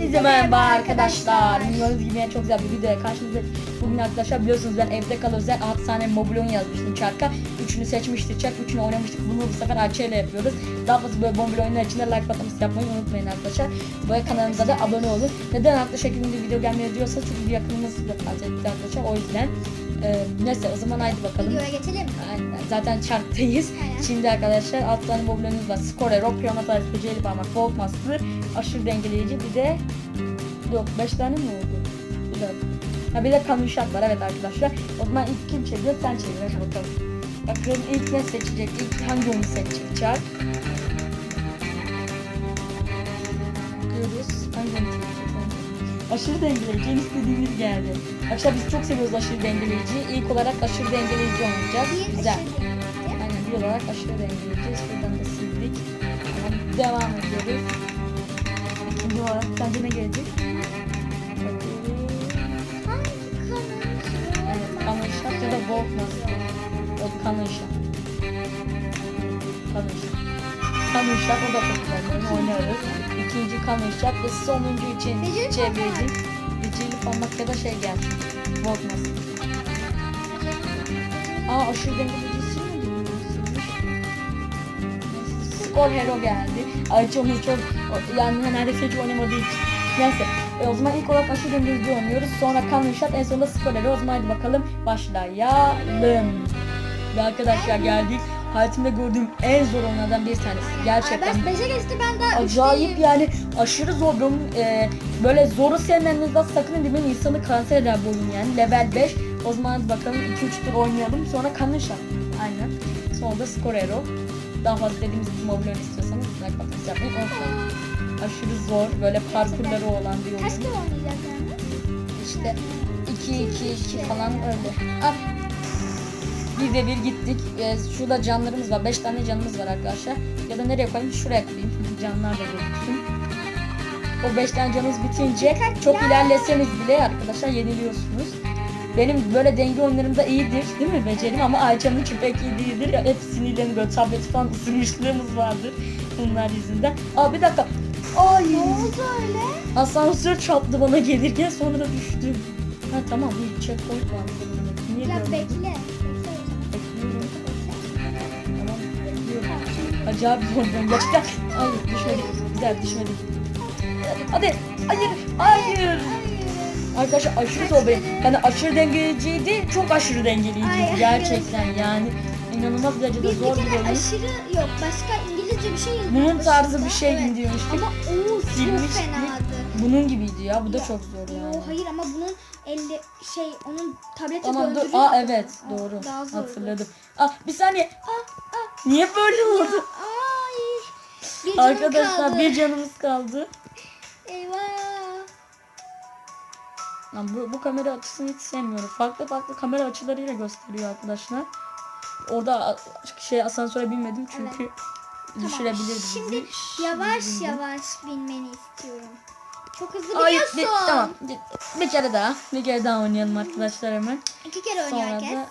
Herkese merhaba arkadaşlar. Gördüğünüz gibi çok güzel bir videoya karşınızda. Bugün arkadaşlar biliyorsunuz ben evde kal özel 6 tane mobil oyun yazmıştım çarka. Üçünü seçmiştik çark, üçünü oynamıştık. Bunu bu sefer Ayça ile yapıyoruz. Daha fazla böyle mobil oyunlar için de like patlaması yapmayı unutmayın arkadaşlar. Böyle kanalımıza da abone olun. Neden haklı şekilde video gelmeye diyorsa çünkü yakınımız vefat etti arkadaşlar. O yüzden e, neyse o zaman haydi bakalım. Videoya geçelim. Aynen, Zaten çarktayız. Aynen. Şimdi arkadaşlar alt tane mobilyanımız var. Skore, Rock, Piyano, Tarif, Beceri Parmak, Volt Master, aşırı dengeleyici. Bir de yok 5 tane mi oldu? Bir dakika. Ha bir de kanun şart var evet arkadaşlar. O zaman ilk kim çeviriyor? Sen çevir hadi bakalım. Bakalım ilk ne seçecek? İlk hangi oyunu seçecek Çark? Aşırı dengeleyici en istediğimiz geldi. Arkadaşlar biz çok seviyoruz aşırı dengeleyiciyi. İlk olarak aşırı dengeleyici oynayacağız. Bir Güzel. dengeleyici. Aynen bir olarak aşırı dengeleyeceğiz. Şuradan da sildik. Tamam, devam ediyoruz. İkinci olarak sence ne gelecek? Evet, Kanal Şart ya da Wolf Master. Yok Şart. Kanal Şart o da. Onu oynarız. İkinci Şart ve sonuncu için Beceri çevreci. Beceri parmak ya da şey geldi. Master. Aa aşırı dengeleyicisi mi? Skor Hero geldi. Ayça onu çok yani neredeyse hiç oynamadığı için. Neyse. E, o zaman ilk olarak aşırı dengeleyici oynuyoruz. Sonra Kanlı Şat en sonunda Skor Hero. O zaman hadi bakalım başlayalım. Ve arkadaşlar geldik. Hayatımda gördüğüm en zor oyunlardan bir tanesi. Gerçekten. Ay ben 5'e geçti ben daha Acayip yani aşırı zor oyun. Ee, böyle zoru sevmenizden sakın edin insanı kanser eder bu oyun yani. Level 5. O zaman bakalım 2-3 tur oynayalım. Sonra kanışa. Aynen. Sonra da Scorero. Daha fazla dediğimiz gibi mobil istiyorsanız like button yapmayı unutmayın. Aşırı zor. Böyle parkurları olan bir Kaç oyun. tur oynayacağız yani? İşte 2-2-2 falan öyle. Ah. Bir de bir gittik. Ee, şurada canlarımız var. 5 tane canımız var arkadaşlar. Ya da nereye koyayım? Şuraya koyayım. Canlar da gözüksün. O 5 tane canınız bitince çok ilerleseniz bile arkadaşlar yeniliyorsunuz. Benim böyle denge oyunlarımda iyidir değil mi becerim ama Ayça'nın pek iyi değildir. Ya hep sinirlerini böyle tableti falan ısırmışlığımız vardır bunlar yüzünden. Aa bir dakika. Ay. Ne oldu öyle? Asansör çarptı bana gelirken sonra da düştüm. Ha tamam bir checkpoint var. Niye Ya bekle. Acayip zorluyorum. Gerçekten. Hayır düşmedik. Güzel düşmedik. Hadi. Hayır. Hayır. Arkadaşlar aşırı zor benim. Yani aşırı dengeleyiciydi. Çok aşırı dengeleyiciydi. Gerçekten yani. inanılmaz derecede zor bir oyun. aşırı yok başka İngilizce bir şey yazıyor. Bunun tarzı bir şey Evet. gidiyormuştuk. Ama o çok Silmiştik. fenadı. Bunun gibiydi ya. Bu da Ya, çok zor yani. Yo, hayır ama bunun elle şey onun tableti Tamam dur. döndürüyor. Aa evet Aa, doğru. Daha zordu. Hatırladım. Aa bir saniye. Aa, Niye böyle oldu? Ay. Bir canım Arkadaşlar kaldı. bir canımız kaldı. Eyvah. Lan bu, bu kamera açısını hiç sevmiyorum. Farklı farklı kamera açılarıyla gösteriyor arkadaşlar. Orada şey asansöre binmedim çünkü düşürebilirdi bizi. Şimdi yavaş Şimdi- yavaş binmeni istiyorum. Çok hızlı Hayır biliyorsun. bir, tamam bir, bir kere daha. Bir kere daha oynayalım arkadaşlar hemen. İki kere oynuyor Sonra herkes. da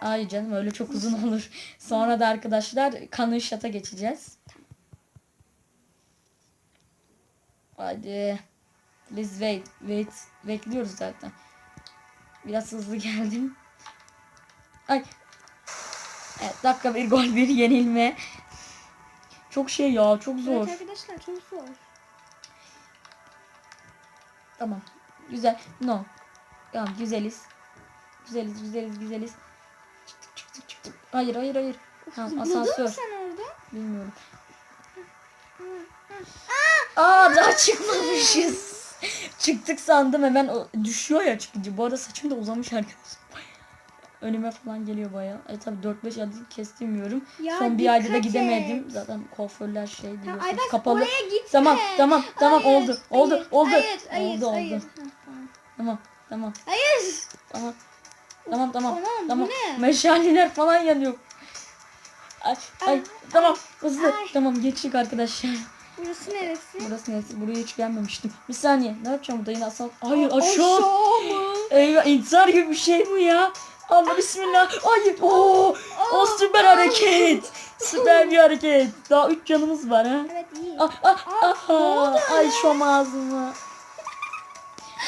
Ay canım öyle çok uzun olur. Sonra da arkadaşlar kanı şata geçeceğiz. Hadi. Please wait. Wait. Bekliyoruz zaten. Biraz hızlı geldim. Ay. Evet dakika bir gol bir yenilme. Çok şey ya çok zor. Evet arkadaşlar çok zor. Tamam. Güzel. No. Tamam güzeliz. Güzeliz güzeliz güzeliz. Hayır hayır hayır. Tamam asansör. sen orada? Bilmiyorum. Aa daha çıkmamışız. Çıktık sandım hemen o düşüyor ya çıkınca. Bu arada saçım da uzamış arkadaşlar. Önüme falan geliyor bayağı. E tabi 4-5 aydır kestirmiyorum. Ya Son bir ayda da gidemedim. et. Zaten kuaförler şey. Aybaş Kapalı. Tamam tamam tamam Hayır, oldu oldu hayır, oldu. Hayır hayır oldu hayır. oldu. Ha, tamam. Tamam tamam Tamam. Tamam tamam bu tamam. ne? Meşaleler falan yanıyor. Ay, ay, Ay, tamam hızlı. ay. Tamam geçtik arkadaşlar. Burası neresi? Burası neresi? Buraya hiç gelmemiştim. Bir saniye. Ne yapacağım burada yine asal? Hayır Aşağı aşağı. mı? Eyvah intihar gibi bir şey bu ya. Allah bismillah. Hayır. Oo, o süper hareket. Süper bir hareket. Daha üç canımız var ha. Evet iyi. Ah ah ah. ne oldu Ay şom ağzıma.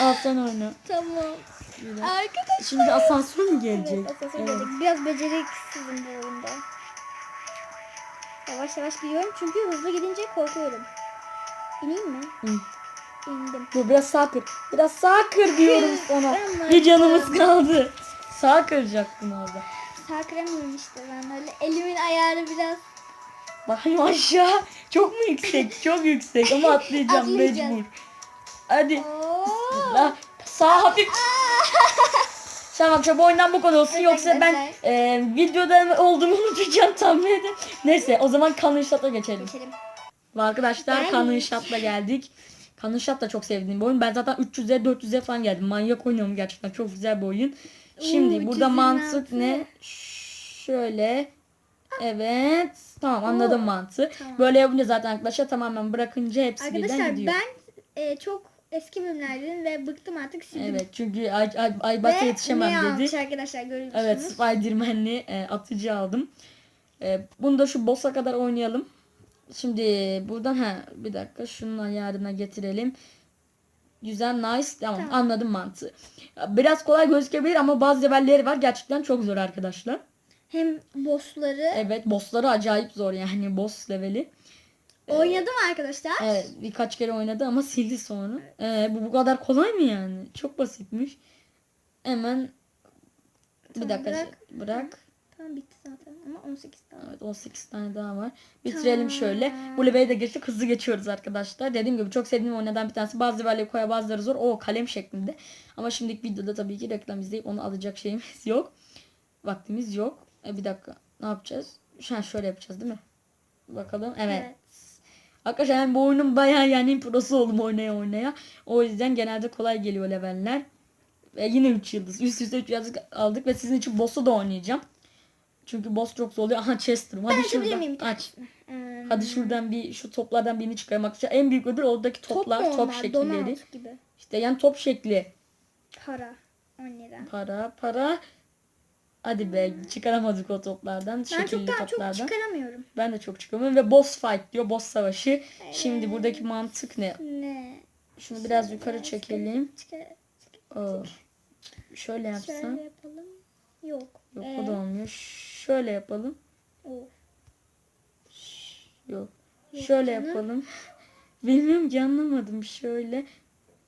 Al sen oyna. Tamam. Arkadaşlar. Şimdi asansör mü gelecek? Evet, asansör Evet. gelecek. Biraz beceriksizim bu oyunda. Yavaş yavaş gidiyorum çünkü hızlı gidince korkuyorum. İneyim mi? Hı. İndim. Dur biraz sağ kır. Biraz sağ kır diyorum sana. Bir canımız kaldı. Sağ kıracaktın orada. Sağ kıramıyorum işte ben öyle. Elimin ayarı biraz Bakayım aşağı. Çok mu yüksek? Çok yüksek ama atlayacağım mecbur. Hadi. Oo. Sağ hafif. Tamam çabuk oyundan bu kadar olsun yoksa ben arkadaşlar. e, videoda olduğumu unutacağım tahmin edin. Neyse o zaman kanlı şatla geçelim. Geçelim. Arkadaşlar Ben- kanlı şatla geldik. Kanlı şat da çok sevdiğim bir oyun. Ben zaten 300'e 400'e falan geldim. Manyak oynuyorum gerçekten. Çok güzel bir oyun. Şimdi Oo, burada 326. mantık ne? Şöyle. Evet. Tamam anladım Oo, mantığı. tamam. Böyle yapınca zaten arkadaşlar tamamen bırakınca hepsi birden Arkadaşlar gidiyor. ben e, çok eski bölümlerden ve bıktım artık sildim. Evet çünkü ay, ay, Ve Aybat'a yetişemem ne dedi. arkadaşlar görüyorsunuz. Evet Spiderman'li e, atıcı aldım. E, bunu da şu boss'a kadar oynayalım. Şimdi buradan ha bir dakika şunun ayarına getirelim. Güzel nice tamam, Tamam. anladım mantığı. Biraz kolay gözükebilir ama bazı levelleri var gerçekten çok zor arkadaşlar. Hem bossları Evet bossları acayip zor yani boss leveli. Oynadım arkadaşlar. Evet birkaç kere oynadı ama sildi sonra. E, bu bu kadar kolay mı yani? Çok basitmiş. Hemen bir Tamam, dakika bırak. bırak. Tamam bitti zaten ama 18 tane. Evet 18 tane daha var. Bitirelim Tamam. şöyle. Bu leveli de geçtik hızlı geçiyoruz arkadaşlar. Dediğim gibi çok sevdiğim oyunlardan bir tanesi. Bazı levelleri koya bazıları zor. O kalem şeklinde. Ama şimdiki videoda tabii ki reklam izleyip onu alacak şeyimiz yok. Vaktimiz yok. E, bir dakika ne yapacağız? Şu an şöyle yapacağız değil mi? Bakalım. Evet. Evet. Arkadaşlar yani bu oyunun bayağı yani prosu oldum oynaya oynaya. O yüzden genelde kolay geliyor leveller. Ve yine 3 yıldız. Üst üste 3 yıldız aldık ve sizin için boss'u da oynayacağım. Çünkü boss çok zor oluyor. Aha Chester'ım. Hadi Ben şuradan aç. Ee, Hadi şuradan bir şu toplardan birini çıkarmak arkadaşlar. En büyük ödül oradaki top toplar, top, onlar? şekilleri. İşte yani top şekli. Para. 10 lira. Para, para. Hadi be çıkaramadık o toplardan. Ben çok daha çok toplardan. çıkaramıyorum. Ben de çok çıkamıyorum ve boss fight diyor. Boss savaşı. Şimdi buradaki mantık ne? Ne? Şunu biraz yukarı çekelim. Çıkar. Oo. Şöyle yapsam. Şöyle yapalım. Yok. Yok Ee, o da olmuyor. Şöyle yapalım. of. Yok. Yok Şöyle canım. yapalım. Bilmiyorum ki anlamadım. Şöyle.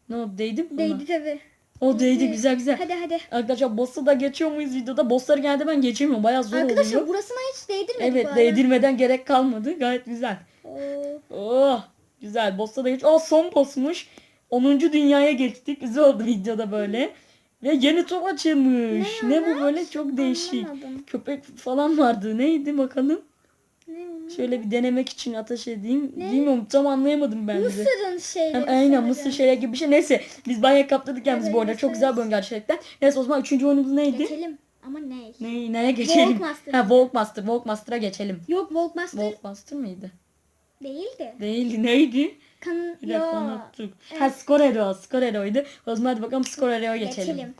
Ne oldu? Değdi mi buna? Değdi tabi. O değdi güzel güzel. Hadi hadi. Arkadaşlar boss'u da geçiyor muyuz videoda? Boss'ları genelde ben geçemiyorum. Bayağı zor Arkadaşlar oluyor. burasına hiç değdirmedik Evet değdirmeden gerek kalmadı. Gayet güzel. Oo. Oh güzel. Boss'ta da geç. Oh son boss'muş. 10. dünyaya geçtik. Güzel oldu videoda böyle. Ve yeni top açılmış. Ne, bu böyle çok değişik. Anlamadım. Köpek falan vardı. Neydi bakalım. Ne? Şöyle bir denemek için ateş edeyim. Bilmiyorum tam anlayamadım ben de. Mısır'ın şeyleri. Hem aynen mısır şeyler gibi bir şey. Neyse biz bayağı kaptırdık yalnız Evet, bu arada. Çok evet. güzel oyun gerçekten. Neyse o zaman üçüncü oyunumuz neydi? Geçelim. Ama ne? Ne, neye geçelim? Volkmaster. Ha Volkmaster. Volkmaster'a geçelim. Yok Volkmaster Volkmaster mıydı? değildi. Değildi. Neydi? Kan Bir dakika unuttuk. Ha Scorero. Scorero'ydu. O zaman hadi bakalım Scorero'ya geçelim. Geçelim.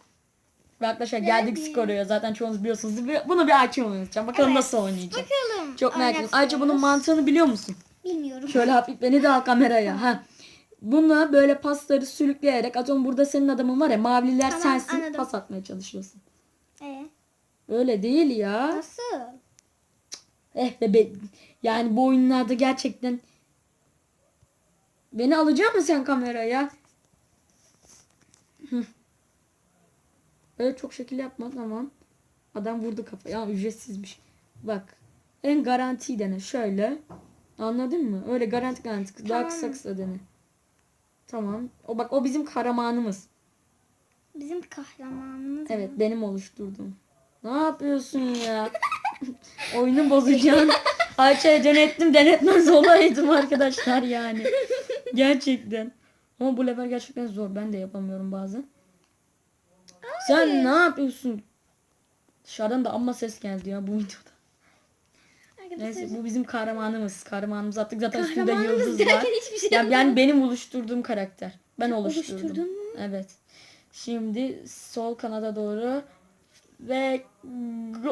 Ve arkadaşlar geldik Geldik. Scorero'ya. Zaten çoğunuz biliyorsunuz. Bir- Bunu bir açayım oynayacağım. Bakalım Evet. nasıl oynayacağım. Bakalım. Çok merak ediyorum. Ayrıca bunun mantığını biliyor musun? Bilmiyorum. Şöyle hafif beni de al kameraya. Ha. Buna böyle pasları sürükleyerek atıyorum burada senin adamın var ya mavililer Tamam, sensin anladım. pas atmaya çalışıyorsun. Ee, Öyle değil ya. nasıl? Eh be, be. Yani bu oyunlarda gerçekten beni alacak mısın sen kameraya? Hı. Öyle çok şekil yapma tamam. Adam vurdu kafaya. Ya ücretsizmiş. Bak. En garanti dene. Şöyle. Anladın mı? Öyle garanti garanti. Daha Tamam. kısa kısa dene. Tamam. O bak o bizim kahramanımız. Bizim kahramanımız. Evet benim oluşturduğum. Ne yapıyorsun ya? Oyunu bozacaksın. Ayça'ya denettim denetmez olaydım arkadaşlar yani. Gerçekten. Ama bu level gerçekten zor. Ben de yapamıyorum bazen. Sen ne yapıyorsun? Dışarıdan da amma ses geldi ya bu videoda. Neyse bu bizim kahramanımız. Kahramanımızı attık. Zaten üstünde Kahramanımız yıldız var. şey Ya, anlamadım. yani benim oluşturduğum karakter. Ben oluşturdum. oluşturdun mu? Evet. Şimdi sol kanada doğru ve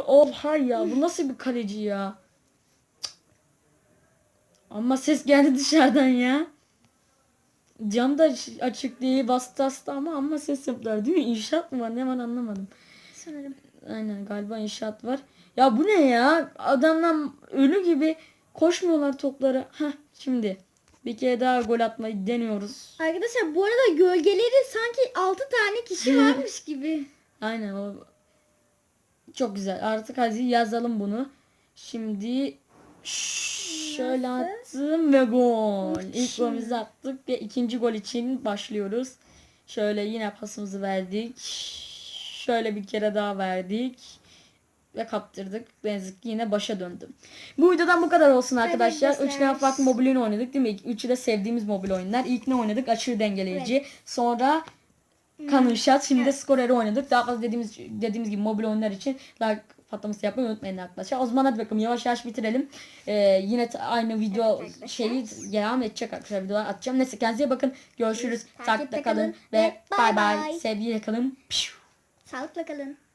oha ya bu nasıl bir kaleci ya? Ama ses geldi dışarıdan ya. Cam da açık diye bastı hasta ama amma ses yaptılar değil mi? İnşaat mı var ne var anlamadım. Sanırım. Aynen galiba inşaat var. Ya bu ne ya? Adamlar ölü gibi koşmuyorlar topları. Heh şimdi bir kere daha gol atmayı deniyoruz. Arkadaşlar bu arada gölgeleri sanki 6 tane kişi varmış gibi. Aynen o. Çok güzel. Artık hadi yazalım bunu. Şimdi şöyle attım ve gol. İlk golümüzü attık ve ikinci gol için başlıyoruz. Şöyle yine pasımızı verdik. Şöyle bir kere daha verdik. Ve kaptırdık. Ki yine başa döndüm. Bu videodan bu kadar olsun arkadaşlar. Üç tane farklı mobil oyun oynadık değil mi? Üçü de sevdiğimiz mobil oyunlar. İlk ne oynadık? Aşırı dengeleyici. Sonra Kanın Shot. Şimdi de Scorer'ı oynadık. Daha fazla dediğimiz dediğimiz gibi mobil oyunlar için like patlaması yapmayı unutmayın arkadaşlar. O zaman hadi bakalım yavaş yavaş bitirelim. Ee, yine aynı video Evet şeyi devam edecek arkadaşlar. Videolar atacağım. Neyse kendinize bakın. Görüşürüz. Takipte kalın kalın ve bay bay. Sevgiyle kalın. Sağlıkla kalın.